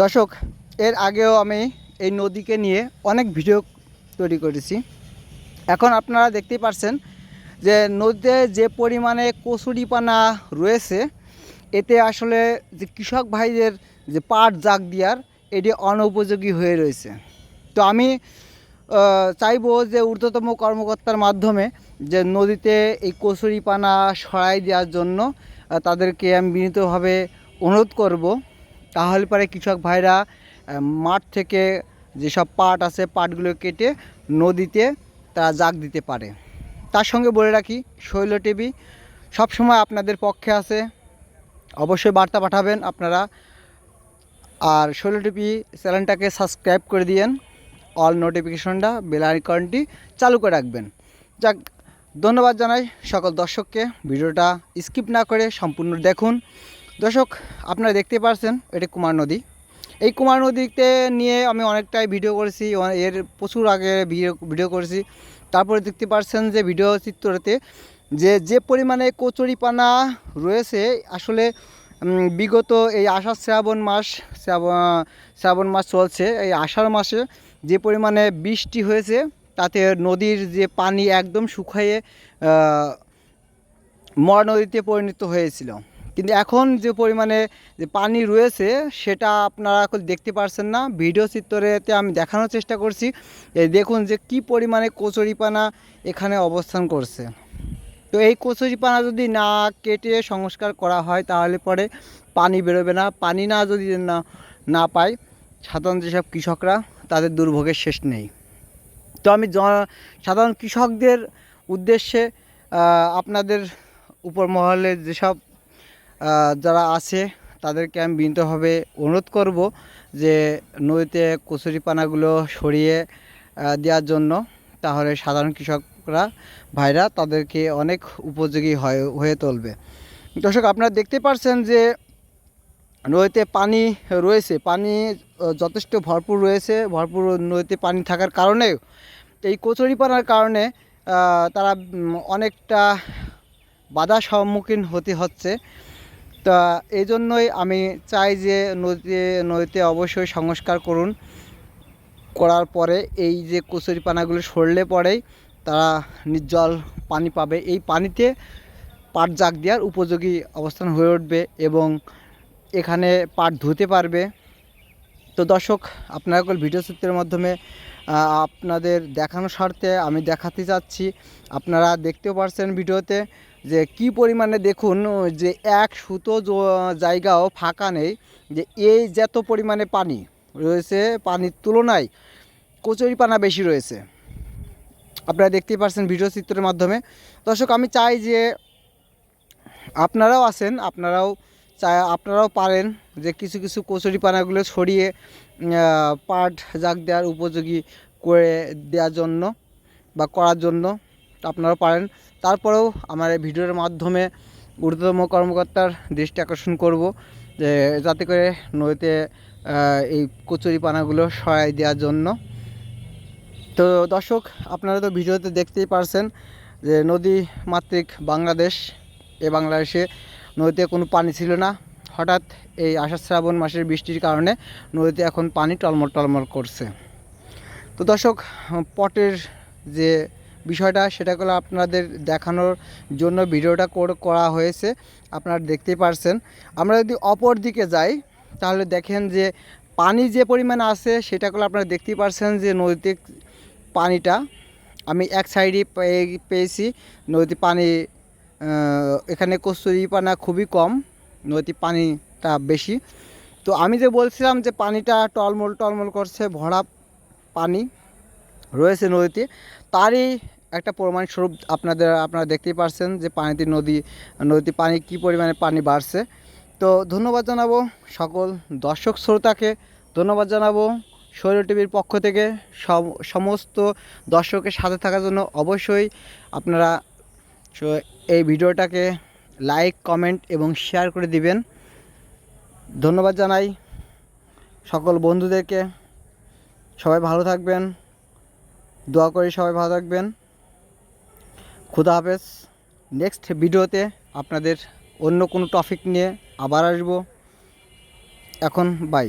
দর্শক, এর আগেও আমি এই নদীকে নিয়ে অনেক ভিডিও তৈরি করেছি। এখন আপনারা দেখতেই পারছেন যে নদীতে যে পরিমাণে কচুরিপানা রয়েছে, এতে আসলে যে কৃষক ভাইদের যে পাট জাগ দেওয়ার, এটি অনুপযোগী হয়ে রয়েছে। তো আমি চাইব যে ঊর্ধ্বতম কর্মকর্তার মাধ্যমে যে নদীতে এই কচুরিপানা সরাই দেওয়ার জন্য তাদেরকে আমি বিনীতভাবে অনুরোধ করব। তাহলে পরে কৃষক ভাইরা মাঠ থেকে যেসব পাট আছে, পাটগুলো কেটে নদীতে তারা জাগ দিতে পারে। তার সঙ্গে বলে রাখি, শৈল টিভি সবসময় আপনাদের পক্ষে আছে। অবশ্যই বার্তা পাঠাবেন আপনারা। আর শৈল টিভি চ্যানেলটাকে সাবস্ক্রাইব করে দিয়েন, অল নোটিফিকেশনটা, বেল আইকনটি চালু করে রাখবেন। যাক, ধন্যবাদ জানাই সকল দর্শককে। ভিডিওটা স্কিপ না করে সম্পূর্ণ দেখুন। দর্শক, আপনারা দেখতে পারছেন, এটি কুমার নদী। এই কুমার নদীতে নিয়ে আমি অনেকটাই ভিডিও করেছি এর প্রচুর আগে ভিডিও করেছি। তারপরে দেখতে পারছেন যে ভিডিও চিত্রতে যে যে পরিমাণে কচুরিপানা রয়েছে, আসলে বিগত এই আষাঢ় শ্রাবণ মাস শ্রাবণ মাস চলছে, এই আষাঢ় মাসে যে পরিমাণে বৃষ্টি হয়েছে, তাতে নদীর যে পানি একদম শুকাইয়ে মরা নদীতে পরিণত হয়েছিল। কিন্তু এখন যে পরিমাণে যে পানি রয়েছে, সেটা আপনারা এখন দেখতে পারছেন না। ভিডিও চিত্রেতে আমি দেখানোর চেষ্টা করছি। দেখুন যে কি পরিমাণে কচুরিপানা এখানে অবস্থান করছে। তো এই কচুরিপানা যদি না কেটে সংস্কার করা হয়, তাহলে পরে পানি বেরোবে না। পানি না যদি না না পায়, সাধারণ যেসব কৃষকরা, তাদের দুর্ভোগের শেষ নেই। তো আমি সাধারণ কৃষকদের উদ্দেশ্যে আপনাদের উপর মহলে যেসব যারা আছে, তাদেরকে আমি বিনীতভাবে অনুরোধ করব যে নদীতে কচুরিপানাগুলো সরিয়ে দেওয়ার জন্য। তাহলে সাধারণ কৃষকরা, ভাইরা তাদেরকে অনেক উপযোগী হয়, হয়ে তুলবে। দর্শক, আপনারা দেখতে পারছেন যে নদীতে পানি রয়েছে। পানি যথেষ্ট ভরপুর রয়েছে। ভরপুর নদীতে পানি থাকার কারণে এই কচুরিপানার কারণে তারা অনেকটা বাধা সম্মুখীন হতে হচ্ছে। তা এই জন্যই আমি চাই যে নদীতে নদীতে অবশ্যই সংস্কার করুন। করার পরে এই যে কচুরিপানাগুলো সরলে পরেই তারা নির্জল পানি পাবে। এই পানিতে পাট জাগ দেওয়ার উপযোগী অবস্থান হয়ে উঠবে এবং এখানে পাট ধুতে পারবে। তো দর্শক, আপনারা ভিডিও চিত্রের মাধ্যমে আপনাদের দেখানোর স্বার্থে আমি দেখাতে চাচ্ছি। আপনারা দেখতেও পারছেন ভিডিওতে। যে কি পরিমাণে দেখুন, যে এক সুতো জায়গাও ফাঁকা নেই, যে এই যত পরিমাণে পানি রয়েছে, পানির তুলনায় কচুরিপানা বেশি রয়েছে। আপনারা দেখতেই পারছেন ভিডিও চিত্রের মাধ্যমে। দর্শক, আমি চাই যে আপনারাও আছেন আপনারাও চাই আপনারাও পারেন যে কিছু কিছু কচুরিপানাগুলো সরিয়ে পাট জাগ দেওয়ার উপযোগী করে দেওয়ার জন্য বা করার জন্য। আপনারাও পারেন। তারপরেও আমার এই ভিডিওর মাধ্যমে ঊর্ধ্বতম কর্মকর্তার দৃষ্টি আকর্ষণ করব যে যাতে করে নদীতে এই কচুরিপানাগুলো সরাই দেওয়ার জন্য। তো দর্শক, আপনারা তো ভিডিওতে দেখতেই পারছেন যে নদী মাতৃক বাংলাদেশ, এ বাংলাদেশে নদীতে কোনো পানি ছিল না। হঠাৎ এই আষাঢ় শ্রাবণ মাসের বৃষ্টির কারণে নদীতে এখন পানি টলমল টলমল করছে। তো দর্শক, পটের যে বিষয়টা সেটা করে আপনাদের দেখানোর জন্য ভিডিওটা কর- হয়েছে, আপনারা দেখতেই পারছেন। আমরা যদি অপর দিকে যাই, তাহলে দেখেন যে পানি যে পরিমাণ আছে, সেটা করে আপনারা দেখতেই পারছেন যে নদীতে পানিটা, আমি এক সাইডে পেয়ে- পেয়েছি। নদীতে পানি এখানে কস্তুরি পানা খুবই কম, নদীতে পানিটা বেশি। তো আমি যে বলছিলাম যে পানিটা টলমল টলমল করছে, ভরা পানি রয়েছে নদীতে তারই একটা প্রমাণ স্বরূপ আপনাদের, আপনারা দেখতেই পারছেন যে পানিতে নদী নদীতে পানি কী পরিমাণে পানি বাড়ছে। তো ধন্যবাদ জানাব সকল দর্শক শ্রোতাকে। ধন্যবাদ জানাব শৈল টিভির পক্ষ থেকে। সম- সমস্ত দর্শকের সাথে থাকার জন্য অবশ্যই আপনারা এই ভিডিওটাকে লাইক, কমেন্ট এবং শেয়ার করে দিবেন। ধন্যবাদ জানাই সকল বন্ধুদেরকে। সবাই ভালো থাকবেন। দোয়া করি সবাই ভালো থাকবেন। খুদা হাফেজ। নেক্সট ভিডিওতে আপনাদের অন্য কোনো টপিক নিয়ে আবার আসব। এখন বাই